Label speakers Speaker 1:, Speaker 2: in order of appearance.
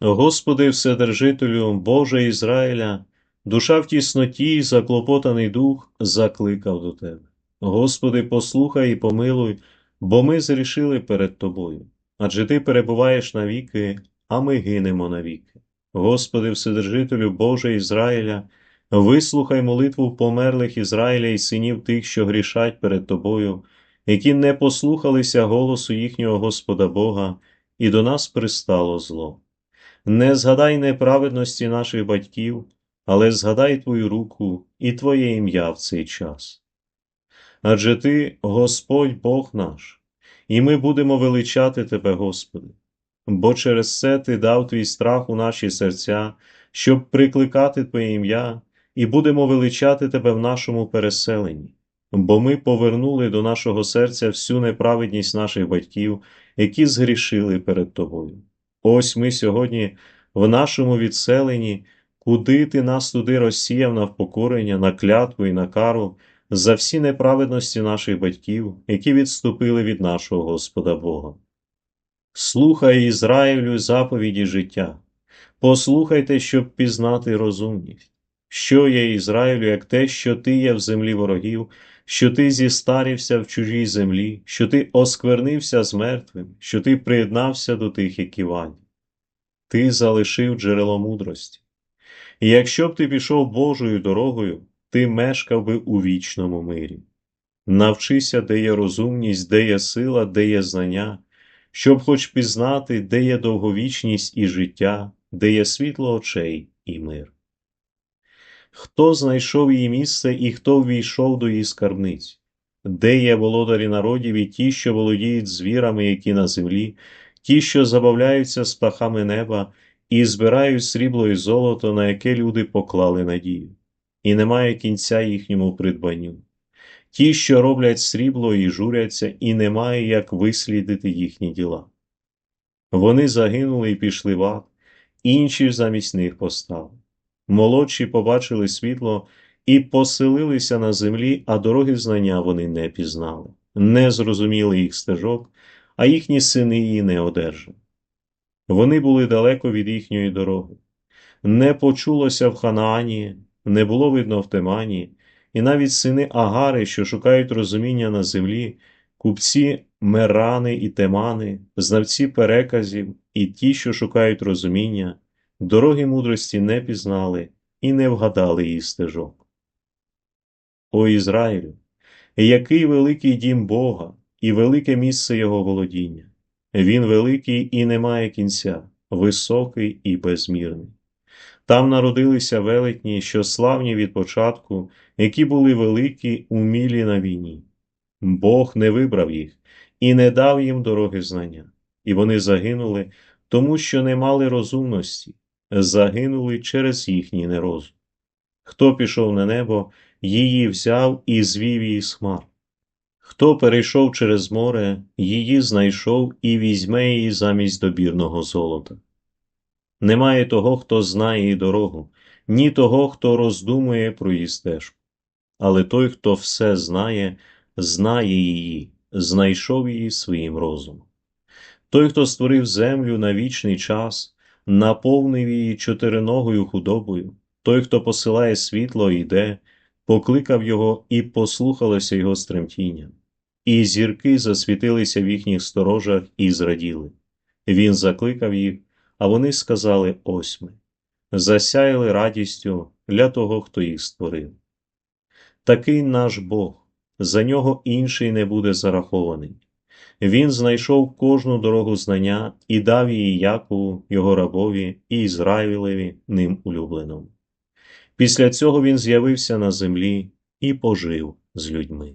Speaker 1: Господи, Вседержителю, Боже Ізраїля, душа в тісноті, заклопотаний дух закликав до Тебе. Господи, послухай і помилуй, бо ми зрішили перед Тобою. Адже Ти перебуваєш навіки, а ми гинемо навіки. Господи, Вседержителю, Боже Ізраїля, вислухай молитву померлих Ізраїля і синів тих, що грішать перед Тобою, які не послухалися голосу їхнього Господа Бога, і до нас пристало зло. Не згадай неправедності наших батьків, але згадай Твою руку і Твоє ім'я в цей час. Адже Ти, Господь Бог наш, і ми будемо величати Тебе, Господи, бо через це Ти дав Твій страх у наші серця, щоб прикликати Твоє ім'я, і будемо величати Тебе в нашому переселенні, бо ми повернули до нашого серця всю неправедність наших батьків, які згрішили перед Тобою. Ось ми сьогодні в нашому відселенні, куди ти нас туди розсіяв на впокорення, на клятву і на кару за всі неправедності наших батьків, які відступили від нашого Господа Бога. Слухай Ізраїлю заповіді життя, послухайте, щоб пізнати розумність, що є Ізраїлю, як те, що ти є в землі ворогів, що ти зістарівся в чужій землі, що ти осквернився з мертвим, що ти приєднався до тих, які вані. Ти залишив джерело мудрості. І якщо б ти пішов Божою дорогою, ти мешкав би у вічному мирі. Навчися, де є розумність, де є сила, де є знання, щоб хоч пізнати, де є довговічність і життя, де є світло очей і мир. Хто знайшов її місце і хто ввійшов до її скарбниць, де є володарі народів і ті, що володіють звірами, які на землі, ті, що забавляються з птахами неба і збирають срібло і золото, на яке люди поклали надію, і немає кінця їхньому придбанню. Ті, що роблять срібло і журяться, і немає як вислідити їхні діла. Вони загинули і пішли в ад, інші замість них постали. Молодші побачили світло і поселилися на землі, а дороги знання вони не пізнали, не зрозуміли їх стежок, а їхні сини її не одержали. Вони були далеко від їхньої дороги. Не почулося в Ханаані, не було видно в Темані, і навіть сини Агари, що шукають розуміння на землі, купці Мерани і Темани, знавці переказів і ті, що шукають розуміння, дороги мудрості не пізнали і не вгадали її стежок. О Ізраїлю, який великий дім Бога і велике місце Його володіння! Він великий і не має кінця, високий і безмірний. Там народилися велетні, що славні від початку, які були великі, умілі на війні. Бог не вибрав їх і не дав їм дороги знання, і вони загинули, тому що не мали розумності, загинули через їхній нерозум. Хто пішов на небо, її взяв і звів її з хмар. Хто перейшов через море, її знайшов і візьме її замість добірного золота. Немає того, хто знає її дорогу, ні того, хто роздумує про її стежку. Але той, хто все знає, знає її, знайшов її своїм розумом. Той, хто створив землю на вічний час, наповнив її чотириногою худобою, той, хто посилає світло йде, покликав його і послухалося його стремтіння, і зірки засвітилися в їхніх сторожах і зраділи. Він закликав їх, а вони сказали ось ми, засяяли радістю для того, хто їх створив. Такий наш Бог, за нього інший не буде зарахований. Він знайшов кожну дорогу знання і дав її Якову, його рабові і Ізраїлеві ним улюбленому. Після цього він з'явився на землі і пожив з людьми.